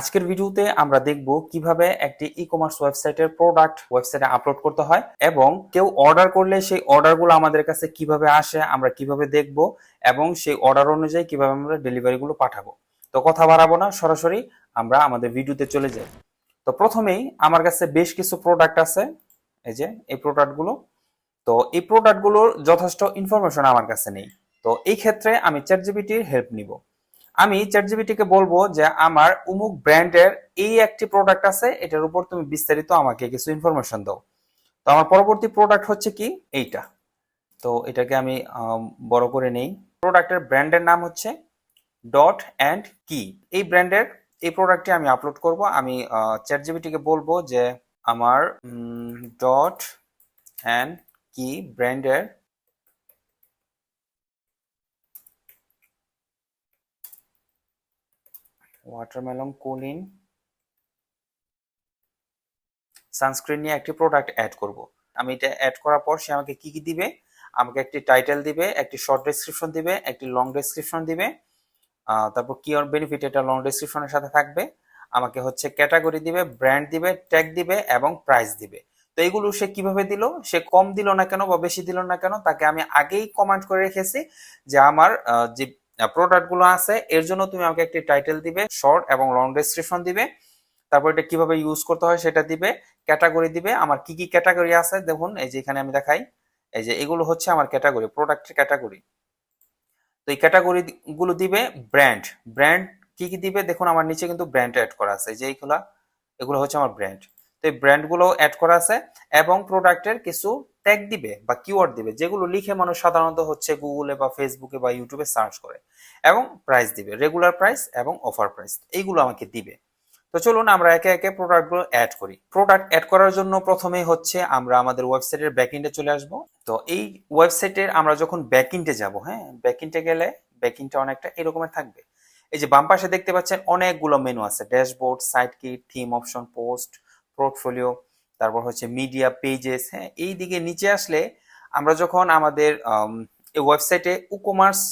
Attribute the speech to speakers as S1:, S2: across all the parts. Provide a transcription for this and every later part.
S1: আজকের ভিডিওতে আমরা দেখব কীভাবে একটি ই কমার্স ওয়েবসাইটের প্রোডাক্ট ওয়েবসাইটে আপলোড করতে হয় এবং কেউ অর্ডার করলে সেই অর্ডারগুলো আমাদের কাছে কীভাবে আসে, আমরা কীভাবে দেখব এবং সেই অর্ডার অনুযায়ী কীভাবে আমরা ডেলিভারিগুলো পাঠাবো। তো কথা বাড়াবো না, সরাসরি আমরা আমাদের ভিডিওতে চলে যাই। তো প্রথমেই আমার কাছে বেশ কিছু প্রোডাক্ট আছে, এই যে, এই প্রোডাক্টগুলো তো এই প্রোডাক্টগুলোর যথেষ্ট ইনফরমেশন আমার কাছে নেই। তো এই ক্ষেত্রে আমি চ্যাট জিবিটির হেল্প নিব। আমি চ্যাট জিবিটিকে বলব যে আমার উমুক ব্র্যান্ডের এই একটি প্রোডাক্ট আছে, এটার উপর তুমি বিস্তারিত আমাকে কিছু ইনফরমেশন দাও। তো আমার পরবর্তী প্রোডাক্ট হচ্ছে কি? এইটা। তো এটাকে আমি বড় করে নেই। প্রোডাক্টের ব্র্যান্ডের নাম হচ্ছে ডট অ্যান্ড কি এই ব্র্যান্ডের এই প্রোডাক্টটি আমি আপলোড করব। আমি চ্যাট জিবিটিকে বলব যে আমার ডট অ্যান্ড কি ব্র্যান্ডের ওয়াটারমেলন কুলিং সানস্ক্রিন নিয়ে একটি প্রোডাক্ট অ্যাড করব। আমি এটা অ্যাড করার পর সে আমাকে কি কি দিবে? আমাকে একটি টাইটেল দিবে, একটি শর্ট ডেসক্রিপশন দিবে, একটি লং ডেসক্রিপশন দিবে। তারপর কি বেনিফিট এটা লং ডেসক্রিপশনের সাথে থাকবে। আমাকে হচ্ছে ক্যাটাগরি দিবে ব্র্যান্ড দিবে ট্যাগ দিবে এবং প্রাইস দিবে। তো এইগুলো সে কীভাবে দিল? সে কম দিল না কেন বা বেশি দিল না কেন? তাকে আমি আগেই কমেন্ট করে রেখেছি যে আমার যে প্রোডাক্টগুলো আছে, এর জন্য তুমি আমাকে একটি টাইটেল দিবে শর্ট এবং লং ডেসক্রিপশন দিবে। তারপর এটা কীভাবে ইউজ করতে হয় সেটা দিবে ক্যাটাগরি দিবে। আমার কি কি ক্যাটাগরি আছে, দেখুন, এই যে এখানে আমি দেখাই। এই যে এগুলো হচ্ছে আমার ক্যাটাগরি প্রোডাক্টের ক্যাটাগরি তো এই ক্যাটাগরি গুলো দিবে ব্র্যান্ড ব্র্যান্ড কি কি দিবে, দেখুন, আমার নিচে কিন্তু ব্র্যান্ড অ্যাড করা আছে। যে এইগুলা এগুলো হচ্ছে আমার ব্র্যান্ড তো এই ব্র্যান্ডগুলো অ্যাড করা আছে এবং প্রোডাক্টের কিছু ট্যাগ দিবে বা কিওয়ার্ড দিবে, যেগুলো লিখে মানুষ সাধারণত হচ্ছে গুগলে বা ফেসবুকে বা ইউটিউবে সার্চ করে এবং প্রাইস দিবে রেগুলার প্রাইস এবং অফার প্রাইস এইগুলো আমাকে দিবে। তো চলুন আমরা একে একে প্রোডাক্টগুলো অ্যাড করি। প্রোডাক্ট অ্যাড করার জন্য প্রথমেই হচ্ছে আমরা আমাদের ওয়েবসাইটের ব্যাকএন্ডে চলে আসব। তো এই ওয়েবসাইটের আমরা যখন ব্যাকএন্ডে যাব হ্যাঁ ব্যাকএন্ডে গেলে ব্যাকএন্ডটা অনেকটা এরকমের থাকবে। এই যে বাম পাশে দেখতে পাচ্ছেন অনেকগুলো মেনু আছে dashboard site kit theme option post portfolio তারপর হচ্ছে মিডিয়া পেজেস হ্যাঁ এই দিকে নিচে আসলে আমরা যখন আমাদের ওয়েবসাইটে উকমার্স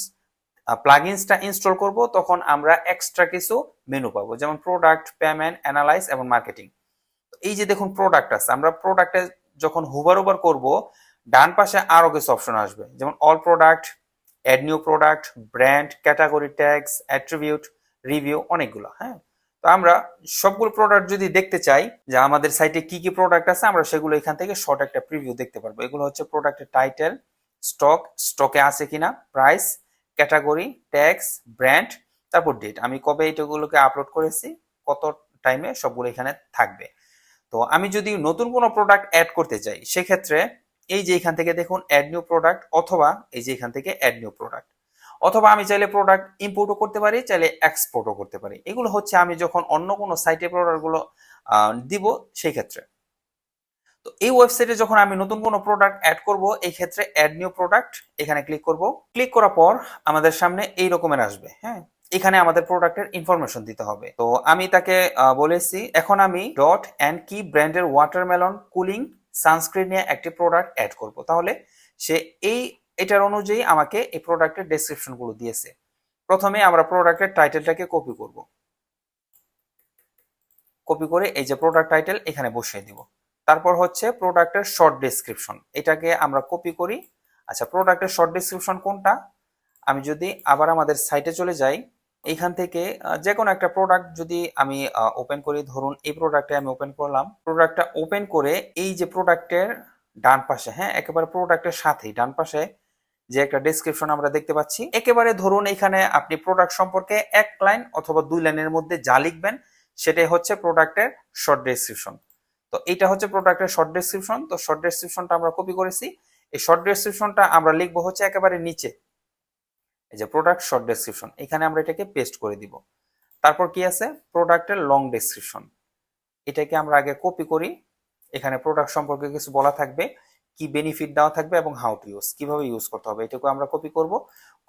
S1: প্লাগইনসটা ইনস্টল করব, তখন আমরা এক্সট্রা কিছু মেনু পাবো, যেমন প্রোডাক্ট পেমেন্ট অ্যানালাইজ এবং মার্কেটিং এই যে দেখুন প্রোডাক্ট আছে, আমরা প্রোডাক্টে যখন হুবার ওভার করব, ডান পাশে আরও কিছু অপশন আসবে, যেমন all product add new product brand category tax attribute review অনেকগুলো হ্যাঁ। তো আমরা সবগুলো প্রোডাক্ট যদি দেখতে চাই যে আমাদের সাইটে কি কি প্রোডাক্ট আছে, আমরা সেগুলো এখান থেকে শর্ট একটা প্রিভিউ দেখতে পারব। এগুলো হচ্ছে প্রোডাক্টের টাইটেল স্টক স্টকে আছে কিনা প্রাইস ক্যাটাগরি ট্যাক্স ব্র্যান্ড তারপর ডেট আমি কবে এটাগুলোকে আপলোড করেছি, কত টাইমে সবগুলো এখানে থাকবে। তো আমি যদি নতুন কোনো প্রোডাক্ট অ্যাড করতে চাই, সেক্ষেত্রে এই যে এখান থেকে দেখুন অ্যাড নিউ প্রোডাক্ট অথবা এই যে এখান থেকে অ্যাড নিউ প্রোডাক্ট অথবা আমি চাইলে প্রোডাক্ট ইম্পোর্টও করতে পারি, চাইলে এক্সপোর্টও করতে পারি। এগুলো হচ্ছে আমি যখন অন্য কোনো সাইটে প্রোডাক্টগুলো দিব সেই ক্ষেত্রে। তো এই ওয়েবসাইটে যখন আমি নতুন কোনো প্রোডাক্ট অ্যাড করব, এই ক্ষেত্রে অ্যাড নিউ প্রোডাক্ট এখানে ক্লিক করব। ক্লিক করার পর আমাদের সামনে এই রকমের আসবে হ্যাঁ? এখানে আমাদের প্রোডাক্টের ইনফরমেশন দিতে হবে। তো আমি তাকে বলেছি, এখন আমি ডট অ্যান্ড কি ব্র্যান্ডের ওয়াটারমেলন কুলিং সানস্ক্রিন নিয়ে একটি প্রোডাক্ট অ্যাড করব। তাহলে সে এই এটার অনুযায়ী আমাকে এই প্রোডাক্টের ডেসক্রিপশনগুলো দিয়েছে। প্রথমে আমরা প্রোডাক্টের টাইটেলটাকে কপি করব। কপি করে এই যে প্রোডাক্ট টাইটেল এখানে বসিয়ে দিব। তারপর হচ্ছে প্রোডাক্টের শর্ট ডেসক্রিপশন এটাকে আমরা কপি করি। আচ্ছা প্রোডাক্টের শর্ট ডেসক্রিপশন কোনটা? আমি যদি আবার আমাদের সাইটে চলে যাই, এখান থেকে যে কোনো একটা প্রোডাক্ট যদি আমি ওপেন করি, ধরুন এই প্রোডাক্টে আমি ওপেন করলাম প্রোডাক্টটা ওপেন করে এই যে প্রোডাক্টের ডান পাশে হ্যাঁ একেবারে প্রোডাক্টের সাথেই, ডান পাশে যে একটা ডেসক্রিপশন আমরা দেখতে পাচ্ছি, একেবারে ধরুন এখানে আপনি প্রোডাক্ট সম্পর্কে এক লাইন অথবা দুই লাইনের মধ্যে যা লিখবেন, সেটাই হচ্ছে প্রোডাক্টের শর্ট ডেসক্রিপশন তো এটা হচ্ছে প্রোডাক্টের শর্ট ডেসক্রিপশন তো শর্ট ডেসক্রিপশনটা আমরা কপি করেছি। এই শর্ট ডেসক্রিপশনটা আমরা লিখব হচ্ছে একেবারে নিচে। এই যে প্রোডাক্ট শর্ট ডেসক্রিপশন এখানে আমরা এটাকে পেস্ট করে দিব। তারপর কি আছে? প্রোডাক্টের লং ডেসক্রিপশন এটাকে আমরা আগে কপি করি। এখানে প্রোডাক্ট সম্পর্কে কিছু বলা থাকবে। কি বেনিফিট দেওয়া থাকবে এবং হাউ টু ইউজ কীভাবে ইউজ করতে হবে, এটাকে আমরা কপি করব।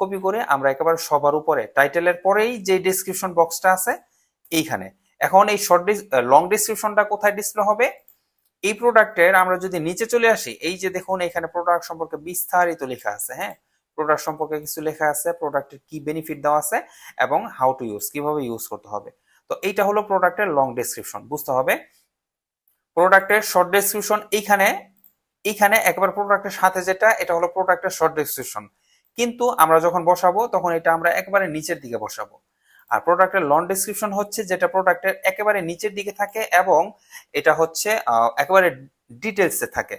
S1: কপি করে আমরা একেবারে সবার উপরে টাইটেলের পরেই যে ডেসক্রিপশন বক্সটা আছে, এইখানে। এখন এই শর্ট লং ডেসক্রিপশনটা কোথায় ডিসপ্লে হবে? এই প্রোডাক্টের আমরা যদি নিচে চলে আসি, এই যে দেখুন এখানে প্রোডাক্ট সম্পর্কে বিস্তারিত লেখা আছে হ্যাঁ? প্রোডাক্ট সম্পর্কে কিছু লেখা আছে প্রোডাক্টের কি বেনিফিট দেওয়া আছে এবং হাউ টু ইউজ কীভাবে ইউজ করতে হবে। তো এইটা হলো প্রোডাক্টের লং ডেসক্রিপশন বুঝতে হবে? প্রোডাক্টের শর্ট ডেসক্রিপশন এইখানে এইখানে একবার প্রোডাক্টের সাথে যেটা, এটা হলো প্রোডাক্টের শর্ট ডেসক্রিপশন কিন্তু আমরা যখন বসাবো, তখন এটা আমরা একেবারে নিচের দিকে বসাবো। আর প্রোডাক্টের লং ডেসক্রিপশন হচ্ছে যেটা প্রোডাক্টের একেবারে নিচের দিকে থাকে এবং এটা হচ্ছে একেবারে ডিটেলসে থাকে।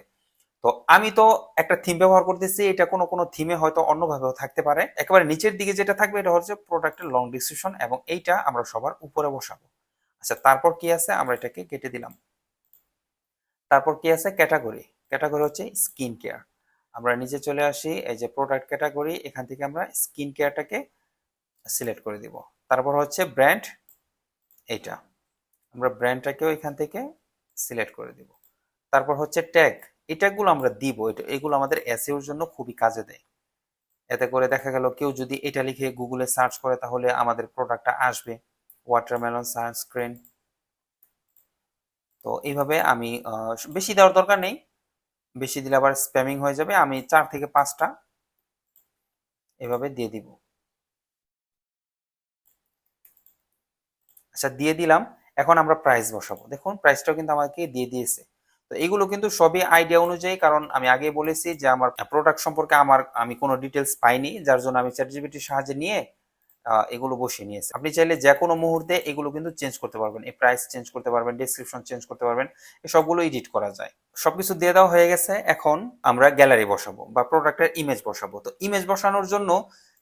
S1: তো আমি তো একটা থিম ব্যবহার করতেছি, এটা কোনো কোনো থিমে হয়তো অন্যভাবেও থাকতে পারে। একেবারে নিচের দিকে যেটা থাকবে, এটা হচ্ছে প্রোডাক্টের লং ডেসক্রিপশন এবং এইটা আমরা সবার উপরে বসাবো। আচ্ছা তারপর কি আছে? আমরা এটাকে কেটে দিলাম। তারপর কি আছে? ক্যাটাগরি ক্যাটাগরি হচ্ছে স্কিন কেয়ার আমরা নিচে চলে আসি, এই যে প্রোডাক্ট ক্যাটাগরি এখান থেকে আমরা স্কিন কেয়ারটাকে সিলেক্ট করে দিব। তারপর হচ্ছে ব্র্যান্ড এইটা। আমরা ব্র্যান্ডটাকেও এখান থেকে সিলেক্ট করে দিব। তারপর হচ্ছে ট্যাগ এই ট্যাগগুলো আমরা দিব এটা এগুলো আমাদের এসইওর জন্য খুবই কাজে দেয়। এতে করে দেখা গেল কেউ যদি এটা লিখে গুগলে সার্চ করে, তাহলে আমাদের প্রোডাক্টটা আসবে। ওয়াটারমেলন সানস্ক্রিন তো এইভাবে আমি বেশি দেওয়ার দরকার নেই। বেশি দিলে আবার স্প্যামিং হয়ে যাবে, আমি চার থেকে পাঁচটা এভাবে দিয়ে দিব। আচ্ছা দিয়ে দিলাম। এখন আমরা প্রাইস বসাবো। দেখুন প্রাইসটাও কিন্তু আমাকে দিয়ে দিয়েছে। তো এগুলো কিন্তু সবই আইডিয়া অনুযায়ী, কারণ আমি আগে বলেছি যে আমার প্রোডাক্ট সম্পর্কে আমার, আমি কোনো ডিটেলস পাইনি, যার জন্য আমি চ্যাট জিপিটির সাহায্যে নিয়ে এগুলো বসিয়ে নিয়েছে। আপনি চাইলে যে কোনো মুহূর্তে এগুলো কিন্তু চেঞ্জ করতে পারবেন। এই প্রাইস চেঞ্জ করতে পারবেন ডেসক্রিপশন চেঞ্জ করতে পারবেন সবগুলো এডিট করা যায়। সবকিছু দিয়ে দেওয়া হয়ে গেছে। এখন আমরা গ্যালারি বসাবো বা প্রোডাক্টের ইমেজ বসাবো। তো ইমেজ বসানোর জন্য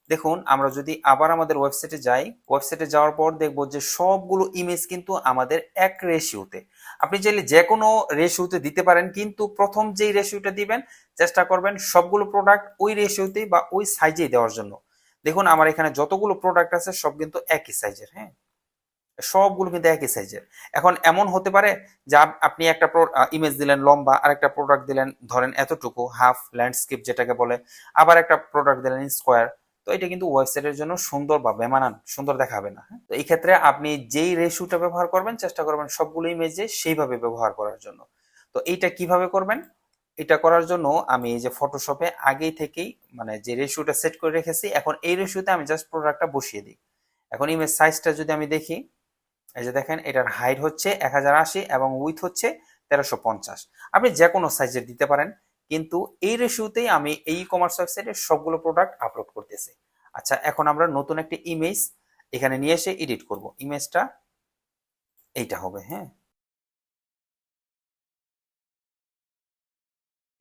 S1: দেখুন, আমরা যদি আবার আমাদের ওয়েবসাইটে যাই ওয়েবসাইটে যাওয়ার পর দেখব যে সবগুলো ইমেজ কিন্তু আমাদের এক রেশিওতে আপনি চাইলে যে কোনো রেশিওতে দিতে পারেন, কিন্তু প্রথম যেই রেশিওটা দিবেন, চেষ্টা করবেন সবগুলো প্রোডাক্ট ওই রেশিওতেই বা ওই সাইজেই দেওয়ার জন্য। দেখুন, আমার এখানে যতগুলো প্রোডাক্ট আছে, সব কিন্তু একই সাইজের হ্যাঁ? সবগুলো কিন্তু একই সাইজের এখন এমন হতে পারে যে আপনি একটা ইমেজ দিলেন লম্বা আর একটা প্রোডাক্ট দিলেন, ধরেন এতটুকু হাফ ল্যান্ডস্কেপ যেটাকে বলে, আবার একটা প্রোডাক্ট দিলেন স্কোয়ার তো এটা কিন্তু ওয়েবসাইটের জন্য সুন্দর বা বেমানান, সুন্দর দেখাবে না হ্যাঁ? তো এই ক্ষেত্রে আপনি যেই রেশিওটা ব্যবহার করবেন, চেষ্টা করবেন সবগুলো ইমেজে সেইভাবে ব্যবহার করার জন্য। তো এইটা কীভাবে করবেন? এটা করার জন্য আমি এই যে ফটোশপে আগেই থেকেই মানে যে রেশিওটা সেট করে রেখেছি, এখন এই রেশিওতে আমি জাস্ট প্রোডাক্টটা বসিয়ে দিই। এখন ইমেজ সাইজটা যদি আমি দেখি, এই যে দেখেন, এটার হাইট হচ্ছে এক হাজার আশি এবং উইথ হচ্ছে তেরোশো আপনি যে কোনো সাইজের দিতে পারেন, কিন্তু এই রেশিওতেই আমি এই কমার্স ওয়েবসাইটে সবগুলো প্রোডাক্ট আপলোড করতেছি। আচ্ছা এখন আমরা নতুন একটা ইমেজ এখানে নিয়ে এসে এডিট করব। ইমেজটা এইটা হবে হ্যাঁ?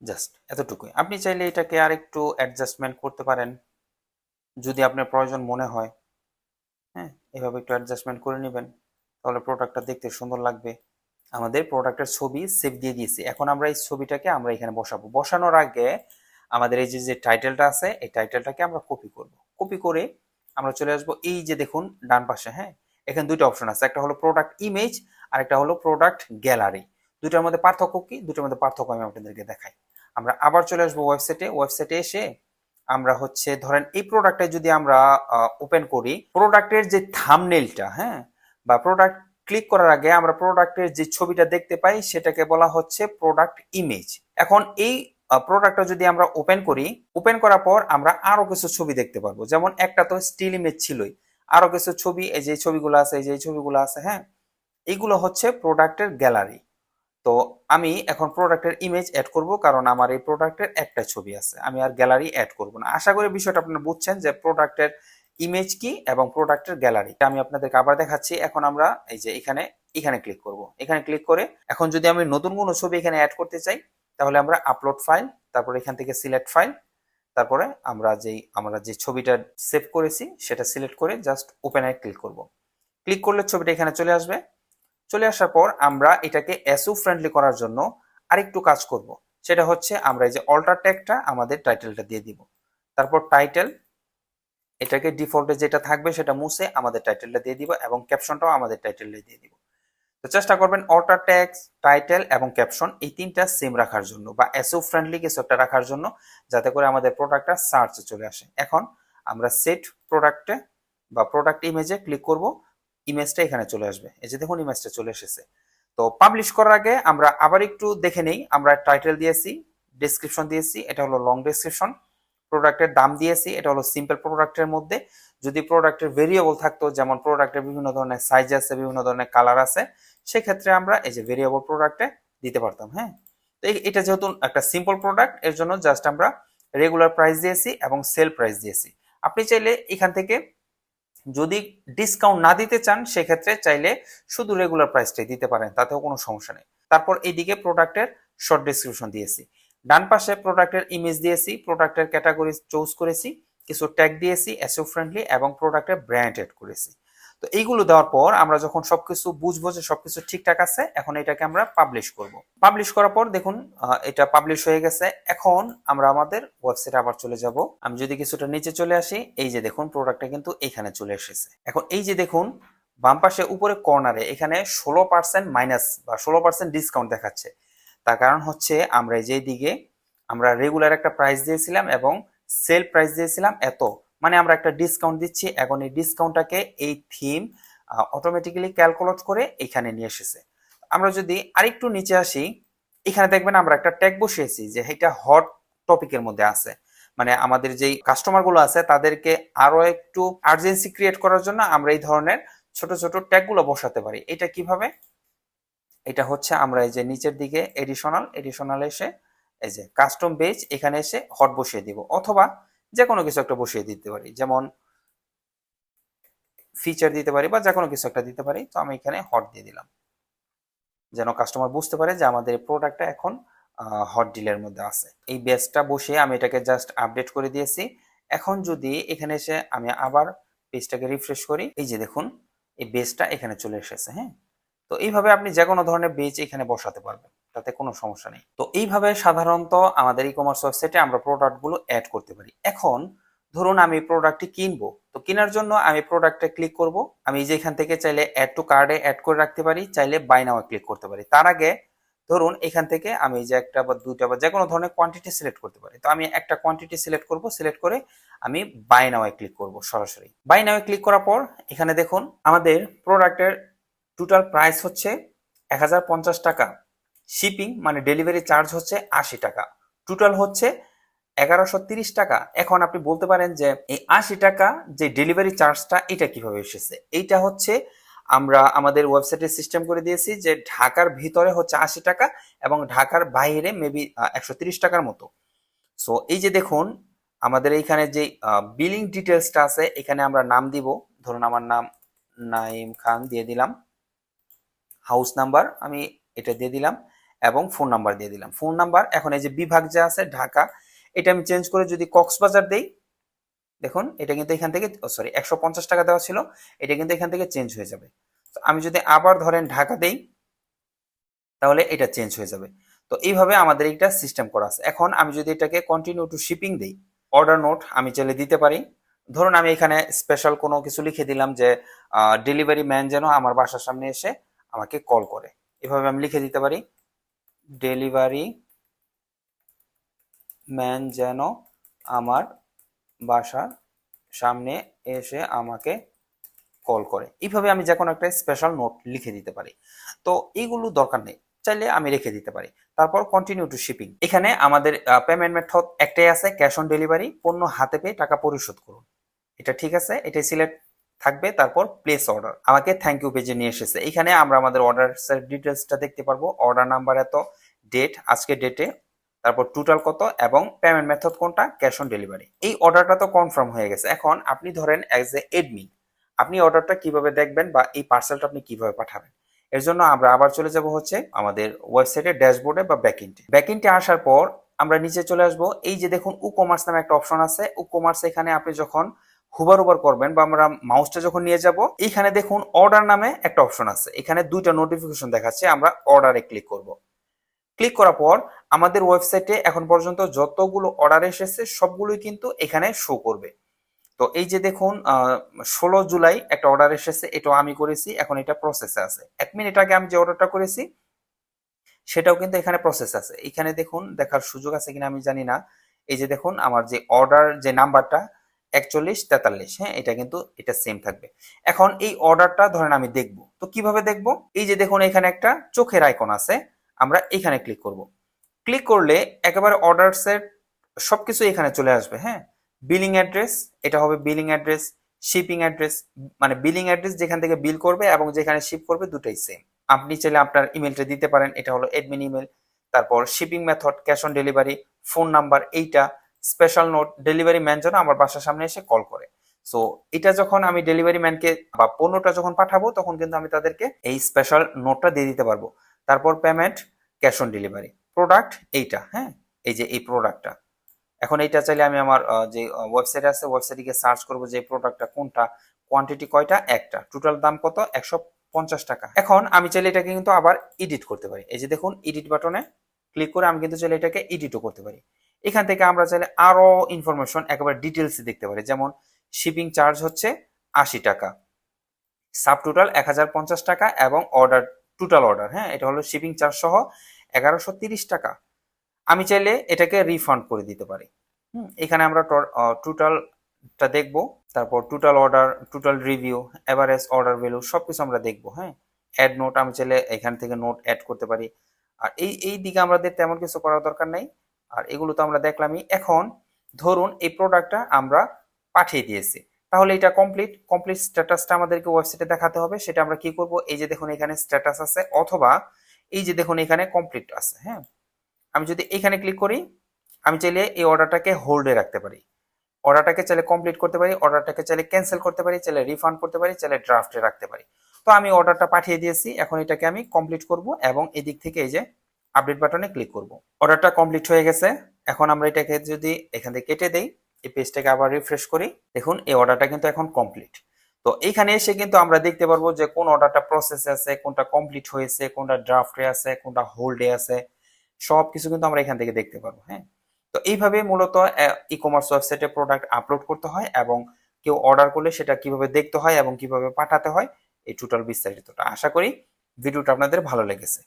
S1: জাস্ট এতটুকুই। আপনি চাইলে এটাকে আর একটু অ্যাডজাস্টমেন্ট করতে পারেন, যদি আপনার প্রয়োজন মনে হয়। হ্যাঁ এভাবে একটু অ্যাডজাস্টমেন্ট করে নেবেন, তাহলে প্রোডাক্টটা দেখতে সুন্দর লাগবে। আমাদের প্রোডাক্টের ছবি সেভ দিয়ে দিয়েছি। এখন আমরা এই ছবিটাকে আমরা এখানে বসাবো। বসানোর আগে আমাদের এই যে যে টাইটেলটা আছে, এই টাইটেলটাকে আমরা কপি করব। কপি করে আমরা চলে আসব এই যে, দেখুন, ডান পাশে হ্যাঁ? এখানে দুটো অপশন আছে। একটা হলো প্রোডাক্ট ইমেজ আর একটা হলো প্রোডাক্ট গ্যালারি দুটার মধ্যে পার্থক্য কি? দুটার মধ্যে পার্থক্য আমি আপনাদেরকে দেখাই। আমরা আবার চলে আসব ওয়েবসাইটে ওয়েবসাইটে এসে আমরা হচ্ছে, ধরেন এই প্রোডাক্টটা যদি আমরা ওপেন করি প্রোডাক্টের যে থামনেলটা হ্যাঁ বা প্রোডাক্ট ক্লিক করার আগে আমরা প্রোডাক্টের যে ছবিটা দেখতে পাই, সেটাকে বলা হচ্ছে প্রোডাক্ট ইমেজ এখন এই প্রোডাক্টটা যদি আমরা ওপেন করি ওপেন করার পর আমরা আরও কিছু ছবি দেখতে পারব। যেমন একটা তো স্টিল ইমেজ ছিলই। আরও কিছু ছবি, এই যে ছবিগুলো আছে, এই যে ছবিগুলো আছে হ্যাঁ এইগুলো হচ্ছে প্রোডাক্টের গ্যালারি তো আমি এখন প্রোডাক্টের ইমেজ অ্যাড করব কারণ আমার এই প্রোডাক্টের একটা ছবি আছে। আমি আর গ্যালারি অ্যাড করব না। আশা করি বিষয়টা আপনারা বুঝছেন যে প্রোডাক্টের ইমেজ কি এবং প্রোডাক্টের গ্যালারি আমি আপনাদেরকে আবার দেখাচ্ছি। এখন আমরা এই যে এখানে এখানে ক্লিক করব। এখানে ক্লিক করে এখন যদি আমি নতুন কোনো ছবি এখানে অ্যাড করতে চাই, তাহলে আমরা আপলোড ফাইল তারপরে এখান থেকে সিলেক্ট ফাইল তারপরে আমরা যেই, আমরা যে ছবিটা সেভ করেছি, সেটা সিলেক্ট করে জাস্ট ওপেনে ক্লিক করব। ক্লিক করলে ছবিটা এখানে চলে আসবে। চলে আসার পর আমরা এটাকে এসও ফ্রেন্ডলি করার জন্য আরেকটু কাজ করব। সেটা হচ্ছে আমরা এই যে অল্টার ট্যাগটা আমাদের টাইটেলটা দিয়ে দিব। তারপর টাইটেল এটাকে ডিফল্টে যেটা থাকবে সেটা মুছে আমাদের টাইটেলটা দিয়ে দিব এবং ক্যাপশনটাও আমাদের টাইটেলটা দিয়ে দিব। তো চেষ্টা করবেন অল্টার ট্যাগ টাইটেল এবং ক্যাপশন এই তিনটা সেম রাখার জন্য বা এসও ফ্রেন্ডলি কিছু একটা রাখার জন্য যাতে করে আমাদের প্রোডাক্টটা সার্চে চলে আসে। এখন আমরা সেট প্রোডাক্টে বা প্রোডাক্ট ইমেজে ক্লিক করব। ইমেজটা এখানে চলে আসবে। এই যে দেখুন ইমেজটা চলে এসেছে। তো পাবলিশ করার আগে আমরা আবার একটু দেখে নেই। আমরা টাইটেল দিয়েছি ডেসক্রিপশন দিয়েছি, এটা হলো লং ডেসক্রিপশন প্রোডাক্টের দাম দিয়েছি, এটা হলো সিম্পল প্রোডাক্টের মধ্যে। যদি প্রোডাক্টের ভেরিয়েবল থাকতো, যেমন প্রোডাক্টের বিভিন্ন ধরনের সাইজ আছে, বিভিন্ন ধরনের কালার আছে, সেক্ষেত্রে আমরা এই যে ভেরিয়েবল প্রোডাক্টে দিতে পারতাম হ্যাঁ? তো এটা যেহেতু একটা সিম্পল প্রোডাক্টের জন্য জাস্ট আমরা রেগুলার প্রাইস দিয়েছি এবং সেল প্রাইস দিয়েছি। আপনি চাইলে এখান থেকে যদি ডিসকাউন্ট না দিতে চান, সেক্ষেত্রে চাইলে শুধু রেগুলার প্রাইসটাই দিতে পারেন, তাতেও কোনো সমস্যা নেই। তারপর এইদিকে প্রোডাক্টের শর্ট ডিসক্রিপশন দিয়েছি। ডান পাশে প্রোডাক্টের ইমেজ দিয়েছি প্রোডাক্টের ক্যাটাগরি চুজ করেছি, কিছু ট্যাগ দিয়েছি এসও ফ্রেন্ডলি এবং প্রোডাক্টের ব্র্যান্ড এড করেছি। তো এইগুলো দেওয়ার পর আমরা যখন সবকিছু বুঝব যে সবকিছু ঠিকঠাক আছে, এখন এটাকে আমরা পাবলিশ করব। পাবলিশ করার পর দেখুন এটা পাবলিশ হয়ে গেছে। এখন আমরা আমাদের ওয়েবসাইটে আবার চলে যাব। আমি যদি কিছুটা নিচে চলে আসি, এই যে দেখুন প্রোডাক্টটা কিন্তু এখানে চলে এসেছে। এখন এই যে দেখুন, বাম পাশে উপরে কর্নারে এখানে ষোলো পার্সেন্ট মাইনাস বা ষোলো পার্সেন্ট ডিসকাউন্ট দেখাচ্ছে। তার কারণ হচ্ছে আমরা যেই দিকে আমরা রেগুলার একটা প্রাইস দিয়েছিলাম এবং সেল প্রাইস দিয়েছিলাম এত। মানে আমরা একটা ডিসকাউন্ট দিচ্ছি, এখন এই ডিসকাউন্টটাকে এই থিম অটোমেটিক্যালি ক্যালকুলেট করে এখানে নিয়ে এসেছে। আমরা যদি আরেকটু নিচে আসি, এখানে দেখবেন আমরা একটা ট্যাগ বসিয়েছি যে এটা হট টপিকের মধ্যে আছে। মানে আমাদের যেই কাস্টমারগুলো আছে, তাদেরকে আরও একটু আর্জেন্সি ক্রিয়েট করার জন্য আমরা এই ধরনের ছোট ছোট ট্যাগগুলো বসাতে পারি। এটা কীভাবে? এটা হচ্ছে আমরা এই যে নিচের দিকে এডিশনাল এডিশনাল এসে এই যে কাস্টম বেজ এখানে এসে হট বসিয়ে দিব। অথবা যে কোনো কিছু একটা বসিয়ে দিতে পারি। যেমন ফিচার দিতে পারি বা যে কোনো কিছু একটা দিতে পারি। তো আমি এখানে হট দিয়ে দিলাম। যেন কাস্টমার বুঝতে পারে যে আমাদের প্রোডাক্টটা এখন হট ডিলের মধ্যে আছে। এই বেসটা বসিয়ে আমি এটাকে জাস্ট আপডেট করে দিয়েছি। এখন যদি এখানে এসে আমি আবার পেজটাকে রিফ্রেশ করি, এই যে দেখুন, এই বেসটা এখানে চলে এসেছে হ্যাঁ? তো এইভাবে আপনি যে কোনো ধরনের বেজ এখানে বসাতে পারবেন। তাতে কোনো সমস্যা নেই। তো এইভাবে সাধারণত আমাদের ই কমার্স ওয়েবসাইটে আমরা প্রোডাক্টগুলো অ্যাড করতে পারি। এখন ধরুন আমি প্রোডাক্টটি কিনবো, তো কেনার জন্য আমি প্রোডাক্টে ক্লিক করব। আমি যে এখান থেকে চাইলে অ্যাড টু কার্ডে অ্যাড করে রাখতে পারি, চাইলে বাই নাও ক্লিক করতে পারি। তার আগে ধরুন এখান থেকে আমি যে একটা বা দুইটা বা যে কোনো ধরনের কোয়ান্টিটি সিলেক্ট করতে পারি। তো আমি একটা কোয়ান্টিটি সিলেক্ট করব সিলেক্ট করে আমি বাই নাওয়ে ক্লিক করব সরাসরি। বাই নাওয়ে ক্লিক করার পর এখানে দেখুন আমাদের প্রোডাক্টের টোটাল প্রাইস হচ্ছে এক হাজার পঞ্চাশ টাকা। শিপিং মানে ডেলিভারি চার্জ হচ্ছে আশি টাকা। টোটাল হচ্ছে এগারোশো তিরিশ টাকা। এখন আপনি বলতে পারেন যে এই আশি টাকা যে ডেলিভারি চার্জটা এটা কীভাবে এসেছে? এইটা হচ্ছে আমরা আমাদের ওয়েবসাইটে সিস্টেম করে দিয়েছি যে ঢাকার ভিতরে হচ্ছে আশি টাকা এবং ঢাকার বাইরে মেবি একশো তিরিশ টাকার মতো। সো এই যে দেখুন, আমাদের এইখানে যে বিলিং ডিটেলসটা আছে, এখানে আমরা নাম দিব। ধরুন আমার নাম নাইম খান দিয়ে দিলাম। হাউস নাম্বার আমি এটা দিয়ে দিলাম। এবং ফোন নাম্বার দিয়ে দিলাম। ফোন নাম্বার এখন এই যে বিভাগ যে আছে, ঢাকা, এটা আমি চেঞ্জ করে যদি কক্সবাজার দেই, দেখুন, এটা কিন্তু এখান থেকে সরি একশো পঞ্চাশ টাকা দেওয়া ছিল, এটা কিন্তু এখান থেকে চেঞ্জ হয়ে যাবে। তো আমি যদি আবার ধরেন ঢাকা দেই, তাহলে এটা চেঞ্জ হয়ে যাবে। তো এইভাবে আমাদের এটা সিস্টেম করা আছে। এখন আমি যদি এটাকে কন্টিনিউ টু শিপিং দেই অর্ডার নোট আমি চাইলে দিতে পারি। ধরুন আমি এখানে স্পেশাল কোনো কিছু লিখে দিলাম যে ডেলিভারি ম্যান যেন আমার বাসার সামনে এসে আমাকে কল করে। এভাবে আমি লিখে দিতে পারি। ডেলিভারি ম্যান যেন আমার বাসার সামনে এসে আমাকে কল করে। এইভাবে আমি যে কোনো একটা স্পেশাল নোট লিখে দিতে পারি। তো এইগুলো দরকার নেই। চাইলে আমি রেখে দিতে পারি। তারপর কন্টিনিউ টু শিপিং এখানে আমাদের পেমেন্ট মেথড একটাই আছে ক্যাশ অন ডেলিভারি পণ্য হাতে পেয়ে টাকা পরিশোধ করুন। এটা ঠিক আছে? এটাই সিলেক্ট থাকবে, তারপর প্লেস অর্ডার আমাকে থ্যাংক ইউ পেজে নিয়ে এসেছে। এখানে আমরা আমাদের অর্ডার ডিটেলসটা দেখতে পারব। অর্ডার নাম্বার এত ডেট আজকে ডেটে তারপর টোটাল কত এবং পেমেন্ট মেথড কোনটা ক্যাশ অন ডেলিভারি এই অর্ডারটা তো কনফার্ম হয়ে গেছে। এখন আপনি ধরেন অ্যাজ এ এডমিন আপনি অর্ডারটা কীভাবে দেখবেন বা এই পার্সেলটা আপনি কীভাবে পাঠাবেন? এর জন্য আমরা আবার চলে যাব হচ্ছে আমাদের ওয়েবসাইটের ড্যাশবোর্ডে বা ব্যাকইন্টে ব্যাকইন্টে আসার পর আমরা নিচে চলে আসব। এই যে দেখুন উ কমার্স নামে একটা অপশন আছে। উ কমার্স এখানে আপনি যখন হুবার উবার করবেন বা আমরা মাউসটা যখন নিয়ে যাব এখানে দেখুন অর্ডার নামে একটা অপশন আছে। এখানে দুইটা নোটিফিকেশন দেখাচ্ছে, আমরা অর্ডারে ক্লিক করব। ক্লিক করার পর আমাদের ওয়েবসাইটে এখন পর্যন্ত যতগুলো অর্ডার এসেছে, সবগুলোই কিন্তু এখানে শো করবে। তো এই যে দেখুন ষোলো জুলাই একটা অর্ডার এসেছে, এটাও আমি করেছি, এখন এটা প্রসেসে আছে। এক মিনিট আগে আমি যে অর্ডারটা করেছি, সেটাও কিন্তু এখানে প্রসেস আছে। এখানে দেখুন, দেখার সুযোগ আছে কিনা আমি জানি না। এই যে দেখুন, আমার যে অর্ডার যে নাম্বারটা একচল্লিশ, তেতাল্লিশ হ্যাঁ এটা কিন্তু এটা সেম থাকবে। এখন এই অর্ডারটা ধরেন আমি দেখব। তো কীভাবে দেখব? এই যে দেখুন এখানে একটা চোখের আইকন আছে, আমরা এখানে ক্লিক করব। ক্লিক করলে একেবারে অর্ডার সেট সবকিছু এখানে চলে আসবে হ্যাঁ? বিলিং অ্যাড্রেস এটা হবে বিলিং অ্যাড্রেস শিপিং অ্যাড্রেস মানে বিলিং অ্যাড্রেস যেখান থেকে বিল করবে এবং যেখানে শিপ করবে দুটাই সেম আপনি চাইলে আপনার ইমেলটা দিতে পারেন, এটা হলো এডমিন ইমেল তারপর shipping method cash on delivery phone number এইটা স্পেশাল নোট ডেলিভারি ম্যান যেন আমার বাসার সামনে এসে কল করে। সো এটা যখন আমি ডেলিভারি ম্যানকে বা পণ্যটা যখন পাঠাবো, তখন কিন্তু আমি তাদেরকে এই স্পেশাল নোটটা দিয়ে দিতে পারব। তারপর payment cash on delivery product এইটা হ্যাঁ? এই যে এই প্রোডাক্টটা এখন এইটা চাইলে আমি আমার যে ওয়েবসাইট আছে ওয়েবসাইটে গিয়ে সার্চ করব যে প্রোডাক্টটা কোনটা কোয়ান্টিটি কয়টা, একটা। টোটাল দাম কত? একশো পঞ্চাশ টাকা। এখন আমি চাইলে এটাকে কিন্তু আবার এডিট করতে পারি। এই যে দেখুন এডিট বাটনে ক্লিক করে আমি কিন্তু চাইলে এটাকে এডিটও করতে পারি। এখান থেকে আমরা চাইলে আরও ইনফরমেশন একেবারে ডিটেলস দেখতে পারি। যেমন শিপিং চার্জ হচ্ছে আশি টাকা। সাব টোটাল এক হাজার পঞ্চাশ টাকা এবং অর্ডার টোটাল অর্ডার হ্যাঁ? এটা হলো শিপিং চার্জ সহ এগারোশো তিরিশ টাকা। আমি চাইলে এটাকে রিফান্ড করে দিতে পারি। হুম, এখানে আমরা টোটালটা দেখব। তারপর total order total review average order value সবকিছু আমরা দেখব হ্যাঁ? অ্যাড নোট আমি চাইলে এখান থেকে নোট অ্যাড করতে পারি। আর এই এই দিকে আমাদের তেমন কিছু করার দরকার নেই। আর এগুলো তো আমরা দেখলামই। এখন ধরুন এই প্রোডাক্টটা আমরা পাঠিয়ে দিয়েছি। তাহলে এটা কমপ্লিট কমপ্লিট স্ট্যাটাসটা আমাদেরকে ওয়েবসাইটে দেখাতে হবে। সেটা আমরা কি করব? এই যে দেখুন এখানে স্ট্যাটাস আছে, অথবা এই যে দেখুন এখানে কমপ্লিট আছে হ্যাঁ? আমি যদি এখানে ক্লিক করি, আমি চাইলে এই অর্ডারটাকে হোল্ডে রাখতে পারি। অর্ডারটাকে চাইলে কমপ্লিট করতে পারি অর্ডারটাকে চাইলে ক্যান্সেল করতে পারি, চাইলে রিফান্ড করতে পারি, চাইলে ড্রাফটে রাখতে পারি। তো আমি অর্ডারটা পাঠিয়ে দিয়েছি, এখন এটাকে আমি কমপ্লিট করব এবং এদিক থেকে এই যে আপডেট বাটনে ক্লিক করব। অর্ডারটা কমপ্লিট হয়ে গেছে। এখন আমরা এটাকে যদি এখান থেকে কেটে দেই, এই পেজটাকে আবার রিফ্রেশ করি। দেখুন, এই অর্ডারটা কিন্তু এখন কমপ্লিট তো এইখানে এসে কিন্তু আমরা দেখতে পারব যে কোন অর্ডারটা প্রসেসে আছে, কোনটা কমপ্লিট হয়েছে, কোনটা ড্রাফটে আছে, কোনটা হোল্ডে আছে। সব কিছু কিন্তু আমরা এখান থেকে দেখতে পারব হ্যাঁ? তো এইভাবে মূলত ই কমার্স ওয়েবসাইটে প্রোডাক্ট আপলোড করতে হয় এবং কেউ অর্ডার করলে সেটা কীভাবে দেখতে হয় এবং কীভাবে পাঠাতে হয়, এই টোটাল বিস্তারিতটা। আশা করি ভিডিওটা আপনাদের ভালো লেগেছে।